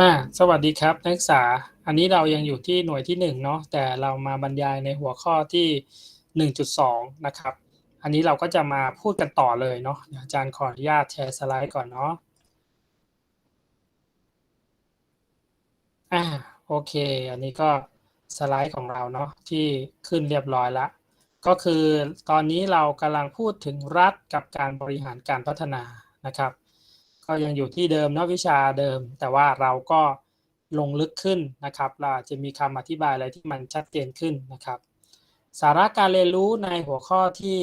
อ่าสวัสดีครับ นักศึกษา อันนี้เรายังอยู่ที่หน่วยที่1เนาะแต่เรามาบรรยายในหัวข้อที่ 1.2 นะครับ อันนี้เราก็จะมาพูดกันต่อเลยเนาะอาจารย์ขออนุญาตแชร์สไลด์ก่อนเนาะอ่าโอเค อันนี้ก็สไลด์ของเราเนาะที่ขึ้นเรียบร้อยแล้วก็คือตอนนี้เรากำลังพูดถึงรัฐกับการบริหารการพัฒนานะครับ ก็ยังอยู่ที่เดิมเนาะวิชาเดิม แต่ว่าเราก็ลงลึกขึ้นนะครับ เราจะมีคำอธิบายอะไรที่มันชัดเจนขึ้นนะครับ สาระการเรียนรู้ในหัวข้อที่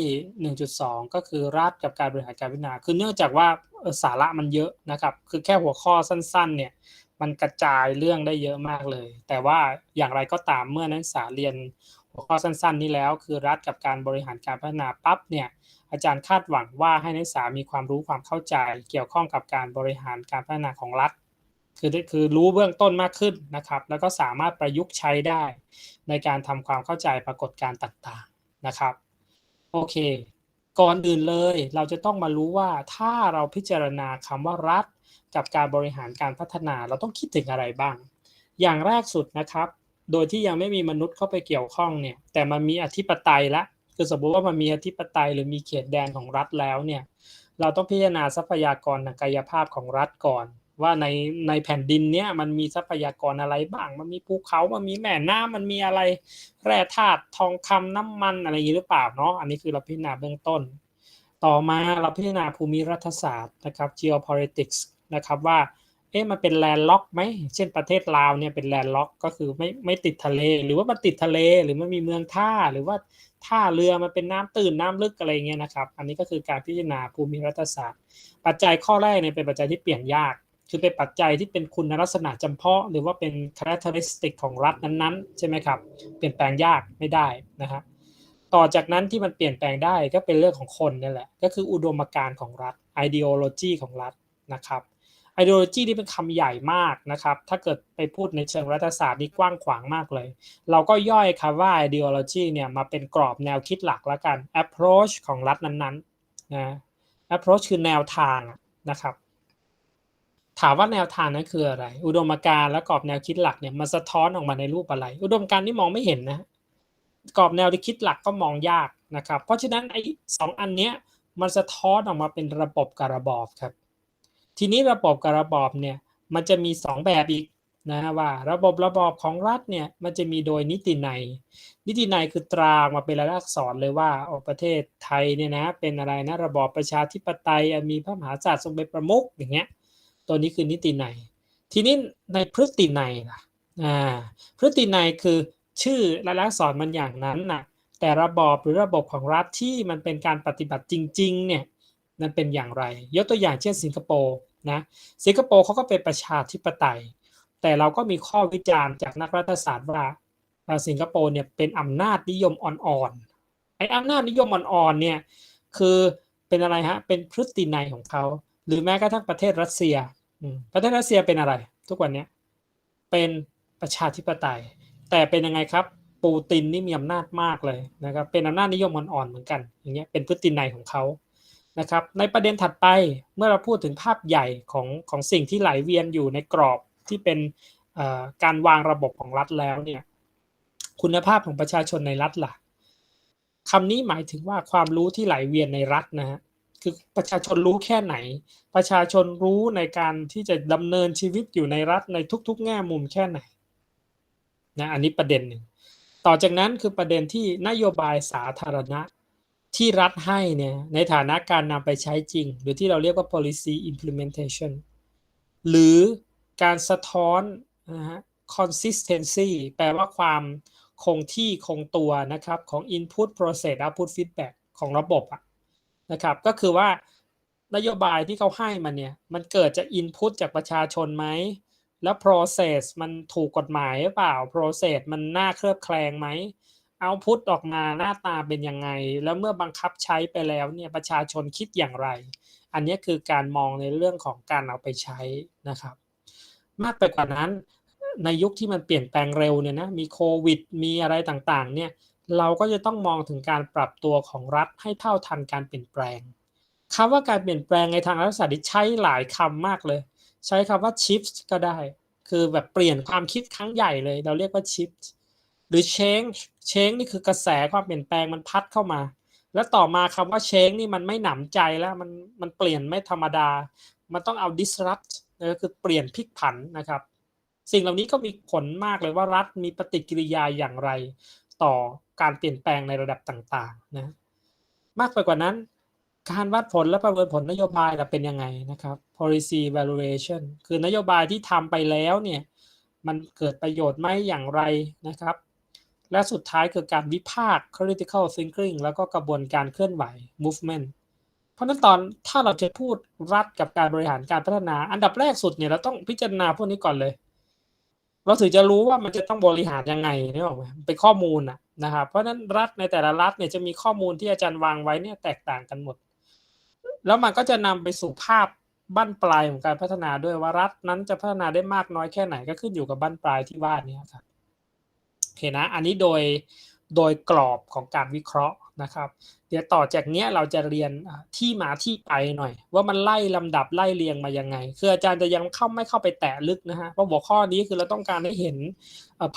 1.2 ก็คือรัฐกับการบริหารการพัฒนาคือเนื่องจากว่าสาระมันเยอะนะครับ คือแค่หัวข้อสั้นๆ เนี่ยมันกระจายเรื่องได้เยอะมากเลย แต่ว่าอย่างไรก็ตามเมื่อนักศึกษาเรียนหัวข้อสั้นๆ นี้แล้ว คือรัฐกับการบริหารการพัฒนาปั๊บเนี่ย อาจารย์คาดหวังว่าให้นักศึกษามีความรู้ความเข้าใจเกี่ยวข้องกับการบริหารการพัฒนาของรัฐ คือคือรู้เบื้องต้นมากขึ้นนะครับ แล้วก็สามารถประยุกต์ใช้ได้ ในการทำความเข้าใจปรากฏการณ์ต่างๆนะครับโอเค ก่อนอื่นเลยเราจะต้องมารู้ว่าถ้าเราพิจารณาคำว่ารัฐ กับการบริหารการพัฒนาเราต้องคิดถึงอะไรบ้าง อย่างแรกสุดนะครับ โดยที่ยังไม่มีมนุษย์เข้าไปเกี่ยวข้องเนี่ยแต่มันมีอธิปไตยละ คือสมมติว่ามันมีอธิปไตยหรือมีเขตแดนของรัฐแล้วเนี่ย เราต้องพิจารณาทรัพยากรทางกายภาพของรัฐก่อน ว่าในในแผ่นดินเนี้ยมันมีทรัพยากรอะไรบ้าง มันมีภูเขา มันมีแม่น้ำมันมีอะไร แร่ธาตุทองคำน้ำมันอะไรอย่างนี้หรือเปล่าเนาะอันนี้คือเราพิจารณาเบื้องต้น ต่อมาเราพิจารณาภูมิรัฐศาสตร์นะครับ geopolitics นะครับว่า เอ๊ะมันเป็นแลนด์ล็อกไหมเช่นประเทศลาวเนี่ยเป็นแลนด์ล็อก ก็คือไม่ไม่ติดทะเล หรือว่ามันติดทะเลหรือมันมีเมืองท่าหรือว่าท่าเรือมันเป็นน้ำตื่นน้ำลึกอะไรเงี้ยนะครับ อันนี้ก็คือการพิจารณาภูมิรัฐศาสตร์ ปัจจัยข้อแรกเนี่ยเป็นปัจจัยที่เปลี่ยนยาก คือเป็นปัจจัยที่เป็นคุณลักษณะจำเพาะ หรือว่าเป็น characteristic ของรัฐนั้นๆใช่ไหมครับเปลี่ยนแปลงยากไม่ได้นะฮะต่อจากนั้นที่มันเปลี่ยนแปลงได้ก็เป็นเรื่องของคนนี่แหละก็คืออุดมการณ์ของรัฐ ideology ของรัฐนะครับ ideology นี่เป็นคำใหญ่มากนะครับ ถ้าเกิดไปพูดในเชิงรัฐศาสตร์นี่กว้างขวางมากเลย เราก็ย่อยคำว่า ideology เนี่ยมาเป็นกรอบแนวคิดหลักแล้วกัน approach ของรัฐนั้นๆนะ approach คือแนวทางนะครับ ถามว่าแนวทางนั้นคืออะไร อุดมการณ์และกรอบแนวคิดหลักเนี่ยมันสะท้อนออกมาในรูปอะไร อุดมการณ์นี่มองไม่เห็นนะกรอบแนวคิดหลักก็มองยากนะครับ เพราะฉะนั้นไอ้สองอันเนี้ยมันสะท้อนออกมาเป็นระบบกับระบอบครับ ทีนี้ระบบกับระบอบเนี่ยมันจะมี 2 แบบอีกนะว่าระบบระบอบของรัฐเนี่ยมันจะมีโดยนิตินัยนิตินัยคือตรามาเป็นลายลักษณ์อักษรเลยว่าออกประเทศไทยเนี่ยนะเป็นอะไรนะระบอบประชาธิปไตยมีพระมหากษัตริย์ทรงเป็นประมุขอย่างเงี้ยตัวนี้คือนิตินัยทีนี้ในพฤตินัยล่ะอ่าพฤตินัยคือชื่อลายลักษณ์อักษรมันอย่างนั้นน่ะแต่ระบอบหรือระบบของรัฐที่มันเป็นการปฏิบัติจริงๆเนี่ย มันเป็นอย่างไร ยกตัวอย่างเช่นสิงคโปร์นะสิงคโปร์เขาก็เป็นประชาธิปไตย แต่เราก็มีข้อวิจารณ์จากนักรัฐศาสตร์ว่าสิงคโปร์เนี่ยเป็นอำนาจนิยมอ่อนๆไอ้อำนาจนิยมอ่อนๆเนี่ยคือเป็นอะไรฮะเป็นพฤตินัยของเขาหรือแม้กระทั่งประเทศรัสเซียประเทศรัสเซียเป็นอะไร ทุกวันนี้เป็นประชาธิปไตย แต่เป็นยังไงครับปูตินนี่มีอำนาจมากเลยนะครับเป็นอำนาจนิยมอ่อนๆเหมือนกันอย่างเงี้ยเป็นพฤตินัยของเขา นะครับ ในประเด็นถัดไปเมื่อเราพูดถึงภาพใหญ่ของของสิ่งที่ไหลเวียนอยู่ในกรอบที่เป็นการวางระบบของรัฐแล้วเนี่ยคุณภาพของประชาชนในรัฐล่ะคำนี้หมายถึงว่าความรู้ที่ไหลเวียนในรัฐนะฮะคือประชาชนรู้แค่ไหน ประชาชนรู้ในการที่จะดำเนินชีวิตอยู่ในรัฐในทุกๆ แง่มุมแค่ไหนนะอันนี้ประเด็นหนึ่งต่อจากนั้นคือประเด็นที่นโยบายสาธารณะ ที่รัฐให้เนี่ยในฐานะการนำไปใช้จริง หรือที่เราเรียกว่า policy implementation หรือการสะท้อนนะฮะ consistency แปลว่าความคงที่คงตัวนะครับของ input process output feedback ของระบบอะนะครับก็คือว่านโยบายที่เขาให้มันเนี่ย มันเกิดจาก input จากประชาชนไหม แล้ว process มันถูกกฎหมายหรือเปล่า process มันน่าเคลือบแคลงไหม เอาพุทออกมาหน้าตาเป็นยังไง แล้วเมื่อบังคับใช้ไปแล้วเนี่ยประชาชนคิดอย่างไร อันนี้คือการมองในเรื่องของการเอาไปใช้นะครับ มากไปกว่านั้นในยุคที่มันเปลี่ยนแปลงเร็วเนี่ยนะมีโควิด มีอะไรต่างๆ เนี่ยเราก็จะต้องมองถึงการปรับตัวของรัฐให้เท่าทันการเปลี่ยนแปลงคำว่าการเปลี่ยนแปลงในทางรัฐศาสตร์ใช้หลายคำมากเลย ใช้คำว่า shift ก็ได้ คือแบบเปลี่ยนความคิดครั้งใหญ่เลย เราเรียกว่า shift หรือ change change นี่คือกระแสความเปลี่ยนแปลงมันพัดเข้ามา แล้วต่อมาคำว่า change นี่มันไม่หนำใจแล้วมันมันเปลี่ยนไม่ธรรมดา มันต้องเอา disrupt ก็คือเปลี่ยนพลิกผันนะครับ สิ่งเหล่านี้ก็มีผลมากเลยว่ารัฐมีปฏิกิริยาอย่างไร ต่อการเปลี่ยนแปลงในระดับต่างๆนะมากไปกว่านั้น การวัดผลและประเมินผลนโยบายล่ะเป็นยังไงนะครับ policy evaluation คือนโยบายที่ทำไปแล้วเนี่ยมันเกิดประโยชน์ไหมอย่างไรนะครับ และสุดท้ายคือการวิพากษ์ critical thinking แล้วก็กระบวนการเคลื่อนไหว movement เพราะนั้นตอนถ้าเราจะพูดรัฐกับการบริหารการพัฒนา อันดับแรกสุดเนี่ยเราต้องพิจารณาพวกนี้ก่อนเลย เราถึงจะรู้ว่ามันจะต้องบริหารยังไงนี่หรอกไหมเป็นข้อมูลนะนะครับเพราะนั้นรัฐในแต่ละรัฐเนี่ยจะมีข้อมูลที่อาจารย์วางไว้เนี่ยแตกต่างกันหมด แล้วมันก็จะนำไปสู่ภาพบั้นปลายของการพัฒนาด้วยว่ารัฐนั้นจะพัฒนาได้มากน้อยแค่ไหนก็ขึ้นอยู่กับบั้นปลายที่ว่านี้ครับ อเคนะอันนี้โดยโดยกรอบของการวิเคราะห์นะครับ เดี๋ยวต่อจากนี้เราจะเรียนที่มาที่ไปหน่อย ว่ามันไล่ลำดับไล่เรียงมายังไง คืออาจารย์จะยังเข้าไม่เข้าไปแตะลึกนะฮะเพราะหัวข้อนี้คือเราต้องการให้เห็น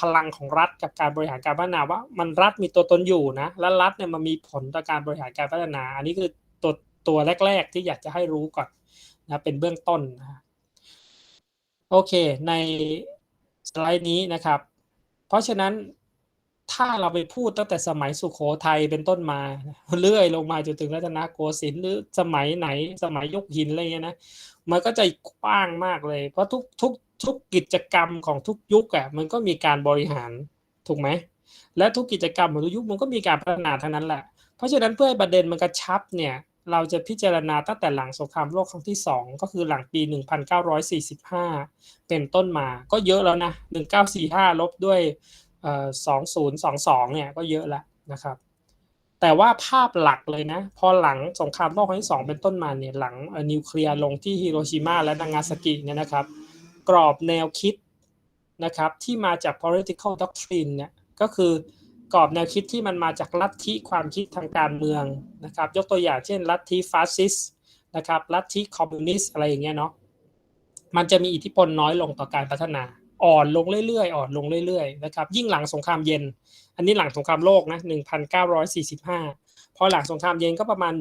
พลังของรัฐกับการบริหารการพัฒนาว่ามันรัฐมีตัวตนอยู่นะและรัฐเนี่ยมันมีผลต่อการบริหารการพัฒนา อันนี้คือตัวตัวแรก ๆ ที่อยากจะให้รู้ก่อนนะเป็นเบื้องต้นนะโอเคในสไลด์นี้นะครับ เพราะฉะนั้นถ้าเราไปพูดตั้งแต่สมัยสุขโขทัยเป็นต้นมาเรื่อยลงมาจนถึงรัตนโกสินทร์หรือสมัยไหนสมัยยกหินอะไรเงี้ยนะมันก็จะกว้างมากเลย เพราะทุกทุกทุกกิจกรรมของทุกยุคอะ่ะมันก็มีการบริหารถูกไหมและทุกกิจกรรมของทุกยุคมันก็มีการพัฒนาทั้งนั้นแหละเพราะฉะนั้นเพื่อให้ประเด็นมันกระชับเนี่ย เราจะพิจารณาตั้งแต่หลังสงครามโลกครั้งที่ 2 ก็คือหลังปี 1945 เป็นต้นมาก็เยอะแล้วนะ 1945 ลบด้วย 2022 เนี่ยก็เยอะแล้วนะครับ แต่ว่าภาพหลักเลยนะ พอหลังสงครามโลกครั้งที่ 2 เป็นต้นมาเนี่ยหลังนิวเคลียร์ลงที่ฮิโรชิมาและนางาซากิเนี่ยนะครับ กรอบแนวคิดนะครับที่มาจาก political doctrine เนี่ยก็คือ กรอบแนวคิดที่มันมาจากลัทธิความคิดทางการเมืองนะครับ ยกตัวอย่างเช่น ลัทธิฟาสซิสนะครับ ลัทธิคอมมิวนิสต์อะไรอย่างเงี้ยเนาะ มันจะมีอิทธิพลน้อยลงต่อการพัฒนา อ่อนลงเรื่อยๆ อ่อนลงเรื่อยๆ นะครับ ยิ่งหลังสงครามเย็น อันนี้หลังสงครามโลกนะ 1945 พอหลังสงครามเย็นก็ประมาณ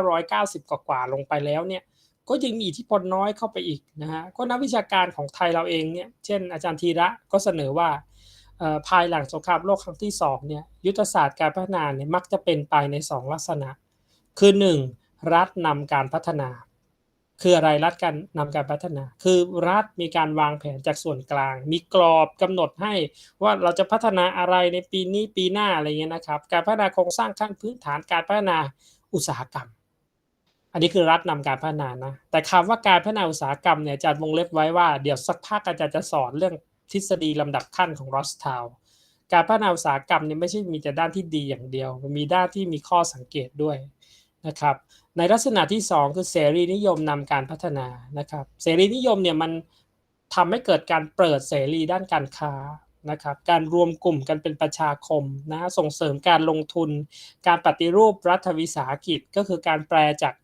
1,990 กว่าๆ ลงไปแล้วเนี่ย ก็ยังมีอิทธิพลน้อยเข้าไปอีกนะฮะ ก็นักวิชาการของไทยเราเองเนี่ย เช่น อาจารย์ธีระก็เสนอว่า ภายหลังสงครามโลกครั้งที่2เนี่ยยุทธศาสตร์การพัฒนาเนี่ยมักจะเป็นไปใน 2 ลักษณะ คือ 1. รัฐนำการพัฒนา คืออะไรรัฐการนำการพัฒนา คือรัฐมีการวางแผนจากส่วนกลาง มีกรอบกำหนดให้ว่าเราจะพัฒนาอะไรในปีนี้ปีหน้าอะไรเงี้ยนะครับ การพัฒนาโครงสร้างขั้นพื้นฐานการพัฒนาอุตสาหกรรม อันนี้คือรัฐนำการพัฒนานะแต่คำว่าการพัฒนาอุตสาหกรรมเนี่ยอาจารย์วงเล็บไว้ว่าเดี๋ยวสักพักอาจารย์จะสอนเรื่อง ทฤษฎีลำดับขั้นของรอสทาวการพัฒนาอุตสาหกรรมเนี่ยไม่ใช่มีแต่ด้านที่ดีอย่างเดียว มันมีด้านที่มีข้อสังเกตด้วยนะครับ ในลักษณะที่ 2 คือเสรีนิยมนำการพัฒนานะครับ เสรีนิยมเนี่ยมันทำให้เกิดการเปิดเสรีด้านการค้านะครับ การรวมกลุ่มกันเป็นประชาคมนะส่งเสริมการลงทุน การปฏิรูปรัฐวิสาหกิจก็คือการแปลจาก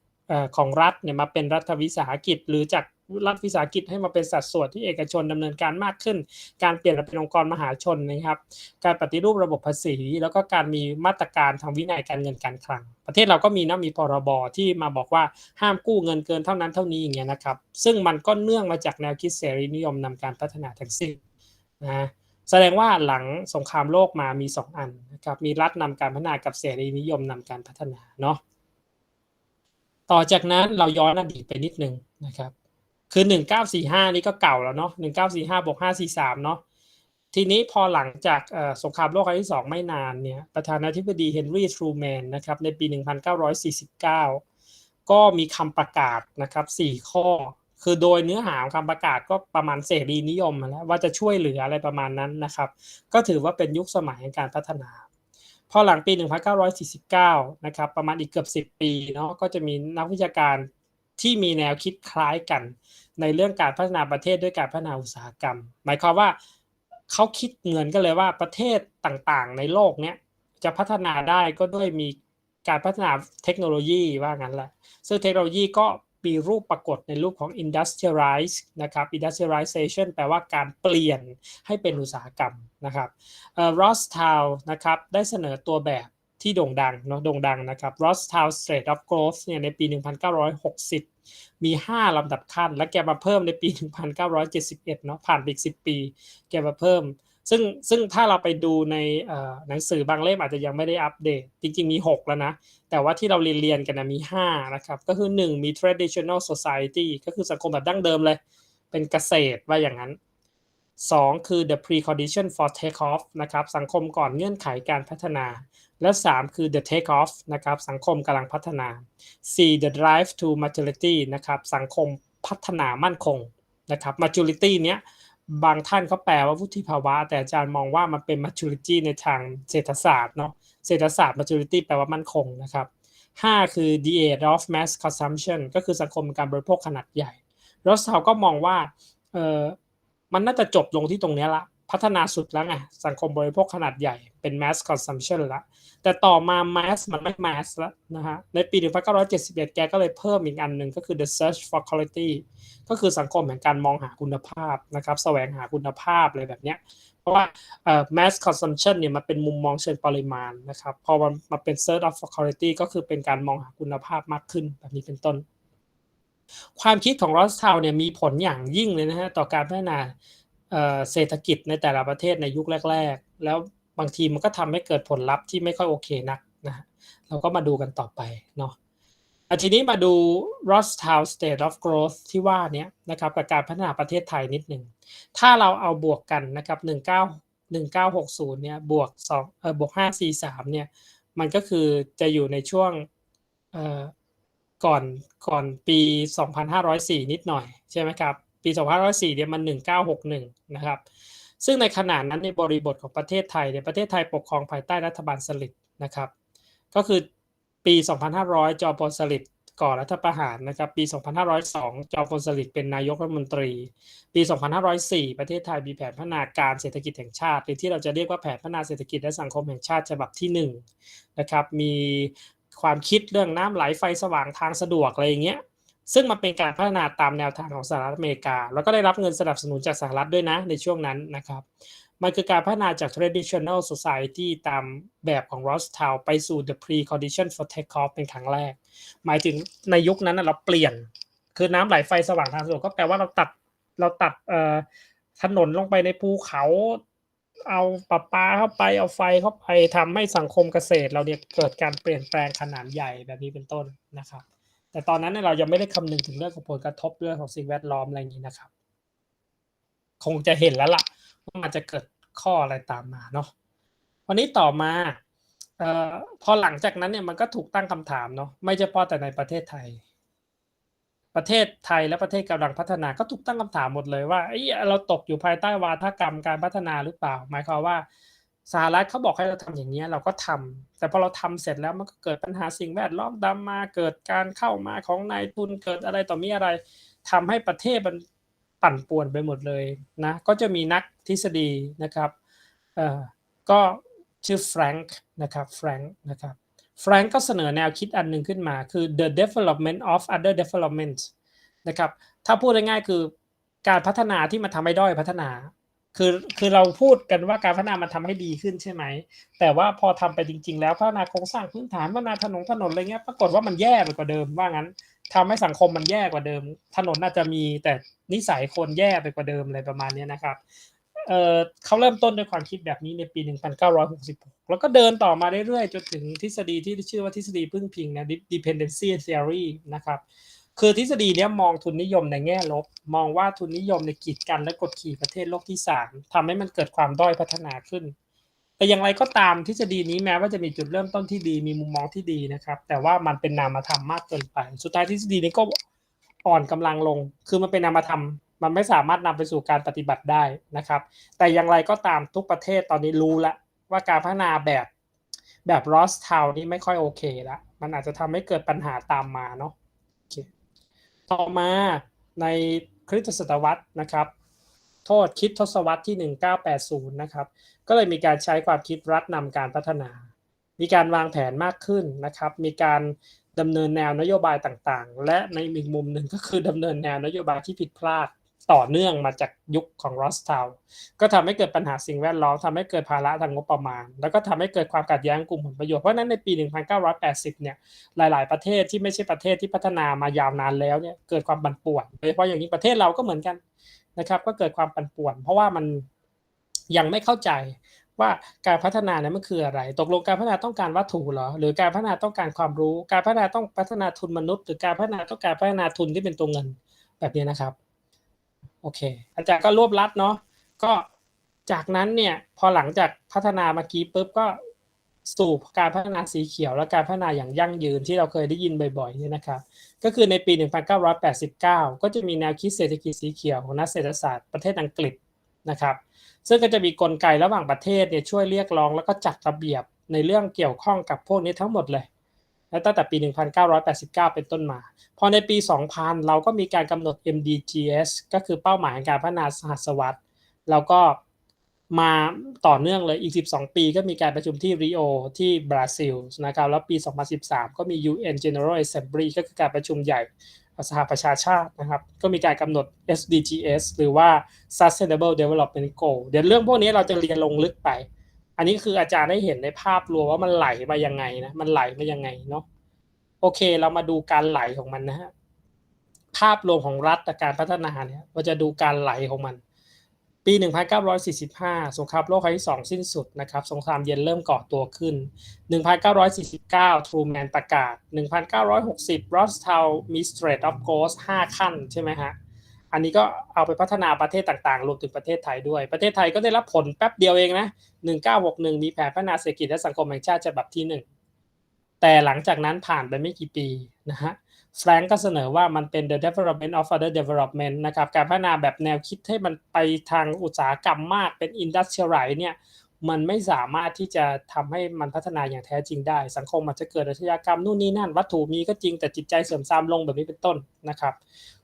ของรัฐเนี่ยมาเป็นรัฐวิสาหกิจหรือจาก รัฐวิสาหกิจให้มาเป็นสัดส่วนที่เอกชนดำเนินการมากขึ้น การเปลี่ยนเป็นองค์กรมหาชนนะครับ การปฏิรูประบบภาษี แล้วก็การมีมาตรการทางวินัยการเงินการคลัง ประเทศเราก็มีนะมีพรบที่มาบอกว่าห้ามกู้เงินเกินเท่านั้นเท่านี้อย่างเงี้ยนะครับ ซึ่งมันก็เนื่องมาจากแนวคิดเสรีนิยมนำการพัฒนาทั้งสิ้นนะแสดงว่าหลังสงครามโลกมามี 2 อันนะครับ มีรัฐนำการพัฒนากับเสรีนิยมนำการพัฒนาเนาะ ต่อจากนั้นเราย้อนอดีตไปนิดนึงนะครับ คือ1945นี่ก็เก่าแล้วเนาะ1945บวก543เนาะทีนี้พอหลังจากสงครามโลกครั้งที่2ไม่นานเนี่ยประธานาธิบดีเฮนรี่ทรูแมนนะครับในปี 1949 ก็มีคำประกาศนะครับ4ข้อ คือโดยเนื้อหาของคำประกาศก็ประมาณเสรีนิยมแล้วว่าจะช่วยเหลืออะไรประมาณนั้นนะครับ ก็ถือว่าเป็นยุคสมัยแห่งการพัฒนา พอหลังปี 1949 นะครับประมาณอีกเกือบ 10 ปีเนาะก็จะมีนักวิชาการ ที่มีแนวคิดคล้ายกัน ในเรื่องการพัฒนาประเทศด้วยการพัฒนาอุตสาหกรรม หมายความว่าเขาคิดเหมือนกันเลยว่าประเทศต่างๆ ในโลกเนี้ยจะพัฒนาได้ก็ด้วยมีการพัฒนาเทคโนโลยีว่างั้นแหละ ซึ่งเทคโนโลยีก็มีรูปปรากฏในรูปของ industrialize นะครับ industrialization แปลว่าการเปลี่ยนให้เป็นอุตสาหกรรมนะครับเอ่อ Rostow นะครับได้เสนอตัวแบบ ที่โด่งดังเนาะโด่งดังนะครับ Rostow State of Growth เนี่ยในปี 1960 มี 5 ลำดับขั้น และแกมาเพิ่มในปี 1971 เนาะผ่านไปอีก 10 ปี แกมาเพิ่ม ซึ่งซึ่งถ้าเราไปดูในหนังสือบางเล่มอาจจะยังไม่ได้อัปเดต จริง ๆ มี 6 แล้วนะ แต่ว่าที่เราเรียนเรียนกันนะมี 5 นะครับ ก็คือ 1 มี traditional society ก็คือสังคมแบบดั้งเดิมเลย เป็นเกษตรว่าอย่างนั้น 2 คือ the precondition for take off นะครับสังคมก่อนเงื่อนไขการพัฒนา และ 3 คือ the take off นะครับสังคมกำลังพัฒนา 4 the drive to maturity นะครับสังคมพัฒนามั่นคงนะครับ maturity เนี้ยบางท่านเขาแปลว่าวุฒิภาวะ แต่อาจารย์มองว่ามันเป็น maturity ในทางเศรษฐศาสตร์เนาะเศรษฐศาสตร์ maturity แปลว่ามั่นคงนะครับ 5 คือ the age of mass consumption ก็คือสังคมการบริโภคขนาดใหญ่รอสทาก็มองว่าเออ มันน่าจะจบลงที่ตรงนี้ละ พัฒนาสุดแล้วไงสังคมบริโภคขนาดใหญ่เป็น mass consumption ละ แต่ต่อมา mass มันไม่ mass แล้วนะฮะในปี 1971 แกก็เลยเพิ่มอีกอันหนึ่งก็คือ the search for quality ก็คือสังคมแห่งการมองหาคุณภาพนะครับแสวงหาคุณภาพอะไรแบบเนี้ยเพราะว่า mass consumption เนี่ยมันเป็นมุมมองเชิงปริมาณนะครับพอมันมาเป็น search of quality ก็คือเป็นการมองหาคุณภาพมากขึ้นแบบนี้เป็นต้น ความคิดของรอสทาวเนี่ยมีผลอย่างยิ่งเลยนะฮะต่อการพัฒนาเศรษฐกิจในแต่ละประเทศในยุคแรก ๆ แล้วบางทีมันก็ทำให้เกิดผลลัพธ์ที่ไม่ค่อยโอเคนักนะเราก็มาดูกันต่อไปเนาะอะทีนี้มาดู Rostow State of Growth ที่ว่าเนี้ยนะครับกับการพัฒนาประเทศไทยนิดหนึ่ง ถ้าเราเอาบวกกันนะครับ19 1960เนี่ยบวก2เอ่อบวก543เนี่ยมันก็คือจะอยู่ในช่วงเอ่อ ก่อนก่อนปี 2504 นิดหน่อยใช่ไหมครับ ปี 2504เนี่ยมัน 1961 นะครับ ซึ่งในขณะนั้นในบริบทของประเทศไทยเนี่ยประเทศไทยปกครองภายใต้รัฐบาลสฤษดิ์นะครับ ก็คือปี 2500 จอมพลสฤษดิ์ก่อรัฐประหารนะครับปี 2502 จอมพลสฤษดิ์เป็นนายกรัฐมนตรี ปี 2504 ประเทศไทยมีแผนพัฒนาการเศรษฐกิจแห่งชาติ หรือที่เราจะเรียกว่าแผนพัฒนาเศรษฐกิจและสังคมแห่งชาติฉบับที่1นะครับมี ความคิดเรื่องน้ำไหลไฟสว่างทางสะดวกอะไรอย่างเงี้ยซึ่งมันเป็นการพัฒนาตามแนวทางของสหรัฐอเมริกา แล้วก็ได้รับเงินสนับสนุนจากสหรัฐด้วยนะในช่วงนั้นนะครับ มันคือการพัฒนาจาก traditional society ตามแบบของ Rostow ไปสู่ the precondition for takeoff เป็นครั้งแรก หมายถึงในยุคนั้นเราเปลี่ยน คือน้ำไหลไฟสว่างทางสะดวกก็แปลว่าเราตัดเราตัดถนนลงไปในภูเขา เอาปะปาเข้าไปเอาไฟเข้าไปทำให้สังคมเกษตร เราเนี่ยเกิดการเปลี่ยนแปลงขนาดใหญ่แบบนี้เป็นต้นนะครับ แต่ตอนนั้นเนี่ยเรายังไม่ได้คำนึงถึงเรื่องของผลกระทบเรื่องของสิ่งแวดล้อมอะไรอย่างนี้นะครับ คงจะเห็นแล้วล่ะว่ามันจะเกิดข้ออะไรตามมาเนาะวันนี้ต่อมาเอ่อพอหลังจากนั้นเนี่ยมันก็ถูกตั้งคำถามเนาะไม่เฉพาะแต่ในประเทศไทย ประเทศไทยและประเทศกำลังพัฒนาก็ถูกตั้งคำถามหมดเลยว่าเราตกอยู่ภายใต้วาทกรรมการพัฒนาหรือเปล่า หมายความว่าสหรัฐเขาบอกให้เราทำอย่างนี้เราก็ทำแต่พอเราทำเสร็จแล้วมันก็เกิดปัญหาสิ่งแวดล้อมตามมาเกิดการเข้ามาของนายทุนเกิดอะไรต่อมีอะไรทำให้ประเทศมันปั่นป่วนไปหมดเลยนะก็จะมีนักทฤษฎีนะครับเอ่อก็ชื่อแฟรงค์นะครับแฟรงค์นะครับ แฟรงก์ก็เสนอแนวคิดอันหนึ่งขึ้นมาคือ the development of other development นะครับถ้าพูดง่ายๆคือการพัฒนาที่มันทำให้ด้อยพัฒนา คือคือเราพูดกันว่าการพัฒนามันทำให้ดีขึ้นใช่ไหม แต่ว่าพอทำไปจริง ๆ แล้วพัฒนาโครงสร้างพื้นฐานพัฒนาถนนถนนอะไรเงี้ยปรากฏว่ามันแย่ไปกว่าเดิมว่างั้นทำให้สังคมมันแย่กว่าเดิม ถนนน่าจะมีแต่นิสัยคนแย่ไปกว่าเดิมอะไรประมาณนี้นะครับ เอ่อเขาเริ่มต้นด้วยความคิดแบบนี้ในปี 1966 แล้วก็เดินต่อมาเรื่อยๆ จนถึงทฤษฎีที่ชื่อว่าทฤษฎีพึ่งพิงนะ dependency theory นะครับ คือทฤษฎีเนี้ยมองทุนนิยมในแง่ลบ มองว่าทุนนิยมในกีดกันและกดขี่ประเทศโลกที่ 3ทำให้มันเกิดความด้อยพัฒนาขึ้น แต่อย่างไรก็ตามทฤษฎีนี้แม้ว่าจะมีจุดเริ่มต้นที่ดี มีมุมมองที่ดีนะครับ แต่ว่ามันเป็นนามธรรมมากเกินไป สุดท้ายทฤษฎีนี้ก็อ่อนกำลังลง คือมันเป็นนามธรรม มันไม่สามารถนำไปสู่การปฏิบัติได้นะครับ แต่อย่างไรก็ตามทุกประเทศตอนนี้รู้แล้วว่าการพัฒนาแบบแบบรอสทาวนี่ไม่ค่อยโอเคละมันอาจจะทำให้เกิดปัญหาตามมาเนาะต่อมาในคริสตศตวรรษนะครับ โทษคิดทศวรรษที่ 1980 นะครับ ก็เลยมีการใช้ความคิดรัฐนำการพัฒนา มีการวางแผนมากขึ้นนะครับ มีการดำเนินแนวนโยบายต่างๆ และในอีกมุมหนึ่งก็คือดำเนินแนวนโยบายที่ผิดพลาด ต่อเนื่องมาจากยุคของรอสทาวก็ทำให้เกิดปัญหาสิ่งแวดล้อมทำให้เกิดภาระทางงบประมาณ แล้วก็ทำให้เกิดความขัดแย้งกลุ่มผลประโยชน์เพราะฉะนั้นในปี 1980 เนี่ยหลาย ๆ ประเทศที่ไม่ใช่ประเทศที่พัฒนามายาวนานแล้วเนี่ยเกิดความปั่นป่วนโดยเฉพาะอย่างนี้ประเทศเราก็เหมือนกันนะครับก็เกิดความปั่นป่วน เพราะว่ามันยังไม่เข้าใจว่าการพัฒนาเนี่ยมันคืออะไร ตกลงการพัฒนาต้องการวัตถุเหรอ หรือการพัฒนาต้องการความรู้ การพัฒนาต้องพัฒนาทุนมนุษย์ หรือการพัฒนาต้องการพัฒนาทุนที่เป็นตัวเงินแบบนี้นะครับ โอเค อาจารย์ก็รวบลัดเนาะก็จากนั้นเนี่ยพอหลังจากพัฒนาเมื่อกี้ปุ๊บก็สู่การพัฒนาสีเขียวและการพัฒนาอย่างยั่งยืนที่เราเคยได้ยินบ่อยๆเนี่ยนะครับ ก็คือในปี 1989 ก็จะมีแนวคิดเศรษฐกิจสีเขียวของนักเศรษฐศาสตร์ประเทศอังกฤษนะครับ ซึ่งก็จะมีกลไกระหว่างประเทศเนี่ยช่วยเรียกร้องแล้วก็จัดระเบียบในเรื่องเกี่ยวข้องกับพวกนี้ทั้งหมดเลย และตั้งแต่ปี 1989 เป็นต้นมา พอในปี 2000 เราก็มีการกำหนด MDGs ก็คือเป้าหมายการพัฒนาสหัสวรรษแล้วก็มาต่อเนื่องเลยอีก 12 ปีก็มีการประชุมที่ริโอที่บราซิลนะครับ แล้วปี 2013 ก็มี UN General Assembly ก็คือการประชุมใหญ่สหประชาชาตินะครับ ก็มีการกำหนด SDGs หรือว่า Sustainable Development Goal เดี๋ยวเรื่องพวกนี้เราจะเรียนลงลึกไป อันนี้คืออาจารย์ได้เห็นในภาพรวมว่ามันไหลมายังไงนะ มันไหลมายังไงเนาะ โอเค เรามาดูการไหลของมันนะฮะ ภาพรวมของรัฐการพัฒนาเนี่ยเราจะดูการไหลของมัน ปี 1945 สงครามโลกครั้งที่ 2 สิ้นสุดนะครับ สงครามเย็นเริ่มก่อตัวขึ้น 1949 ทรูแมนประกาศ 1960รอสเทลมี Strait of Goals 5 ขั้นใช่ไหมฮะ อันนี้ก็เอาไปพัฒนาประเทศต่างๆ รวมถึงประเทศไทยด้วย ประเทศไทยก็ได้รับผลแป๊บเดียวเองนะ 1961 มีแผนพัฒนาเศรษฐกิจและสังคมแห่งชาติฉบับที่ 1 แต่หลังจากนั้นผ่านไปไม่กี่ปีนะฮะ แฟรงก์ก็เสนอว่ามันเป็น the development of other development นะครับ การพัฒนาแบบแนวคิดให้มันไปทางอุตสาหกรรมมากเป็น industrialize เนี่ย มันไม่สามารถที่จะทำให้มันพัฒนาอย่างแท้จริงได้ สังคมอาจจะเกิดอาชญากรรมนู่นนี่นั่น วัตถุมีก็จริงแต่จิตใจเสื่อมทรามลงแบบนี้เป็นต้นนะครับ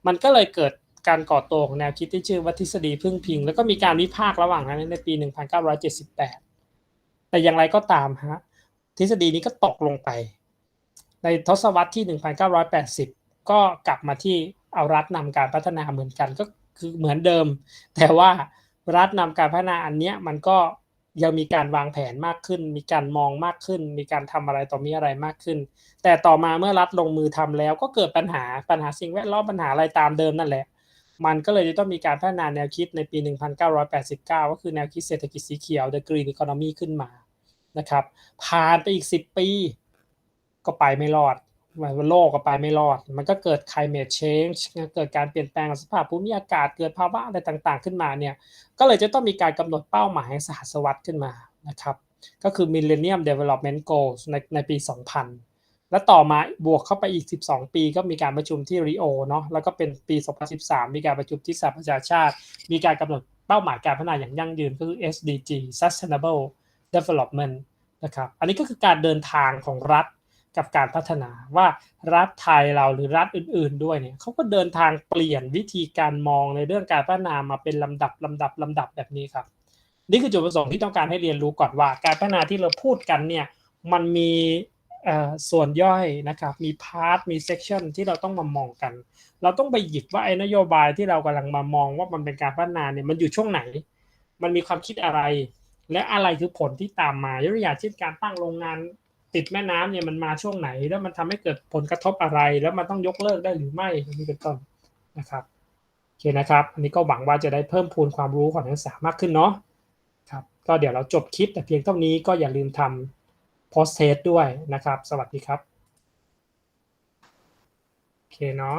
มันก็เลยเกิด การก่อตัวของแนวคิดที่ชื่อว่าทฤษฎีพึ่งพิง แล้วก็มีการวิพากษ์ระหว่างนั้นในปี 1978 แต่อย่างไรก็ตามฮะทฤษฎีนี้ก็ตกลงไป ในทศวรรษที่ 1980 ก็กลับมาที่เอารัฐนำการพัฒนาเหมือนกันก็คือเหมือนเดิม แต่ว่ารัฐนำการพัฒนาอันเนี้ยมันก็ยังมีการวางแผนมากขึ้น มีการมองมากขึ้น มีการทำอะไรต่อมีอะไรมากขึ้น แต่ต่อมาเมื่อรัฐลงมือทำแล้วก็เกิดปัญหาปัญหาสิ่งแวดล้อมปัญหาอะไรตามเดิมนั่นแหละ มันก็เลยจะต้องมีการพัฒนาแนวคิดในปี 1989 ก็คือแนวคิดเศรษฐกิจสีเขียว The Green Economy ขึ้นมานะครับผ่านไปอีก 10 ปี ก็ไปไม่รอดโลกก็ไปไม่รอด มันก็เกิด climate change เกิดการเปลี่ยนแปลงสภาพภูมิอากาศเกิดภาวะอะไรต่างๆ ขึ้นมาเนี่ยก็เลยจะต้องมีการกำหนดเป้าหมายสหัสวรรษขึ้นมานะครับก็คือ Millennium Development Goals ในในปี 2000 แล้วต่อมาบวกเข้าไปอีก 12 ปีก็มีการประชุมที่ริโอเนาะแล้วก็เป็นปี 2013 มีการประชุมที่สหประชาชาติ มีการกำหนดเป้าหมายการพัฒนาอย่างยั่งยืนก็คือ SDG Sustainable Development นะครับอันนี้ก็คือการเดินทางของรัฐกับการพัฒนาว่ารัฐไทยเราหรือรัฐอื่น ๆ ด้วยเนี่ยเขาก็เดินทางเปลี่ยนวิธีการมองในเรื่องการพัฒนามาเป็นลำดับลำดับลำดับแบบนี้ครับนี่คือจุดประสงค์ที่ต้องการให้เรียนรู้ก่อนว่า การพัฒนาที่เราพูดกันเนี่ยมันมี ส่วนย่อยนะครับ มีพาร์ท มีเซกชันที่เราต้องมามองกัน เราต้องไปหยิบว่าไอ้นโยบายที่เรากำลังมามองว่ามันเป็นการพัฒนาเนี่ยมันอยู่ช่วงไหน มันมีความคิดอะไร และอะไรคือผลที่ตามมายกตัวอย่างเช่นการตั้งโรงงานติดแม่น้ำเนี่ยมันมาช่วงไหน แล้วมันทำให้เกิดผลกระทบอะไร แล้วมันต้องยกเลิกได้หรือไม่นี่เป็นต้นนะครับโอเคนะครับอันนี้ก็หวังว่าจะได้เพิ่มพูนความรู้ของนักศึกษามากขึ้นเนาะครับก็เดี๋ยวเราจบคลิปแต่เพียงเท่านี้ก็อย่าลืมทำ post test ด้วยนะครับ สวัสดีครับ โอเคเนาะ